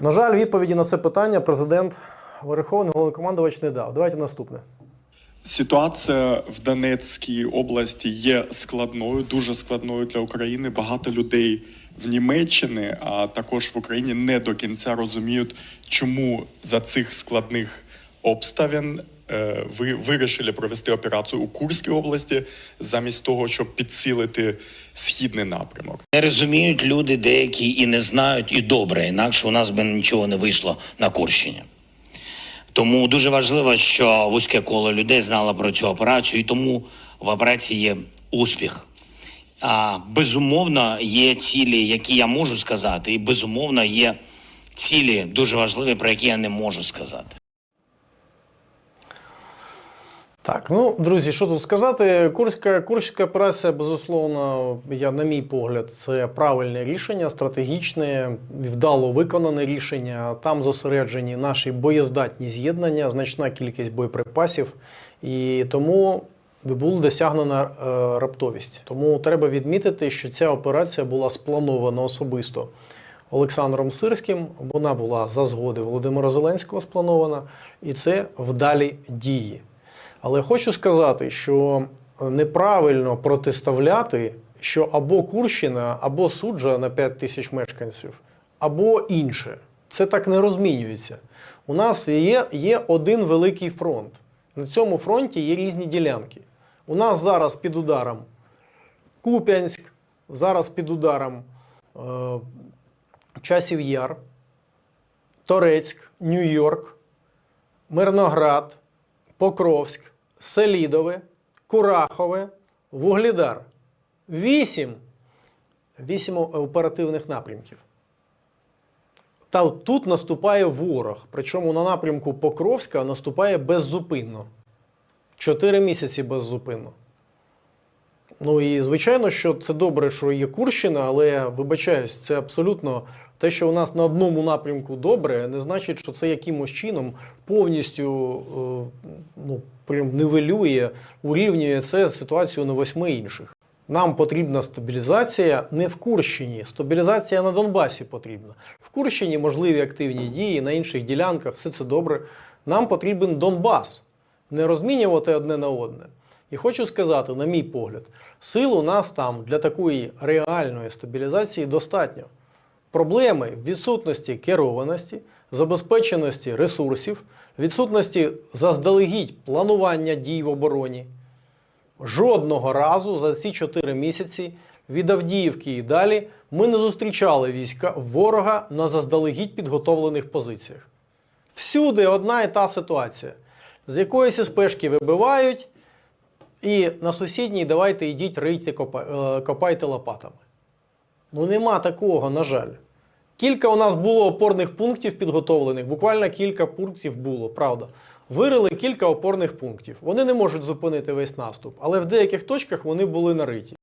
На жаль, відповіді на це питання президент Верховний головнокомандувач не дав. Давайте наступне. Ситуація в Донецькій області є складною, дуже складною для України. Багато людей в Німеччині, а також в Україні не до кінця розуміють, чому за цих складних обставин ви вирішили провести операцію у Курській області замість того, щоб підсилити східний напрямок. Не розуміють люди деякі і не знають, і добре, інакше у нас би нічого не вийшло на Курщині. Тому дуже важливо, що вузьке коло людей знало про цю операцію, і тому в операції є успіх. А, безумовно, є цілі, які я можу сказати, і безумовно є цілі дуже важливі, про які я не можу сказати. Так, ну друзі, що тут сказати? Курська, Курська операція, безусловно, я, на мій погляд, це правильне рішення, стратегічне, вдало виконане рішення. Там зосереджені наші боєздатні з'єднання, значна кількість боєприпасів, і тому була досягнена е, раптовість. Тому треба відмітити, що ця операція була спланована особисто Олександром Сирським. Вона була за згоди Володимира Зеленського спланована, і це вдалі дії. Але хочу сказати, що неправильно протиставляти, що або Курщина, або суджа на 5 тисяч мешканців, або інше. Це так не розмінюється. У нас є, є один великий фронт. На цьому фронті є різні ділянки. У нас зараз під ударом Куп'янськ, зараз під ударом е, Часів Яр, Торецьк, Нью-Йорк, Мирноград, Покровськ, Селідове, Курахове, Вугледар. Вісім. Вісім оперативних напрямків. Та тут наступає ворог. Причому на напрямку Покровська наступає беззупинно. Чотири місяці беззупинно. Ну і звичайно, що це добре, що є Курщина, але вибачаюсь, це абсолютно те, що у нас на одному напрямку добре, не значить, що це якимось чином повністю е, ну, прям нивелює, урівнює це з ситуацією на восьми інших. Нам потрібна стабілізація не в Курщині, стабілізація на Донбасі потрібна. В Курщині можливі активні дії, на інших ділянках, все це добре. Нам потрібен Донбас, не розмінювати одне на одне. І хочу сказати, на мій погляд, сил у нас там для такої реальної стабілізації достатньо. Проблеми відсутності керованості, забезпеченості ресурсів, відсутності заздалегідь планування дій в обороні. Жодного разу за ці 4 місяці від Авдіївки і далі ми не зустрічали війська ворога на заздалегідь підготовлених позиціях. Всюди одна і та ситуація. З якоїсь спешки вибивають, і на сусідній давайте йдіть, рийте, е, копайте лопатами. Ну нема такого, на жаль. Кілька у нас було опорних пунктів підготовлених, буквально кілька пунктів було, правда. Вирили кілька опорних пунктів. Вони не можуть зупинити весь наступ, але в деяких точках вони були нариті.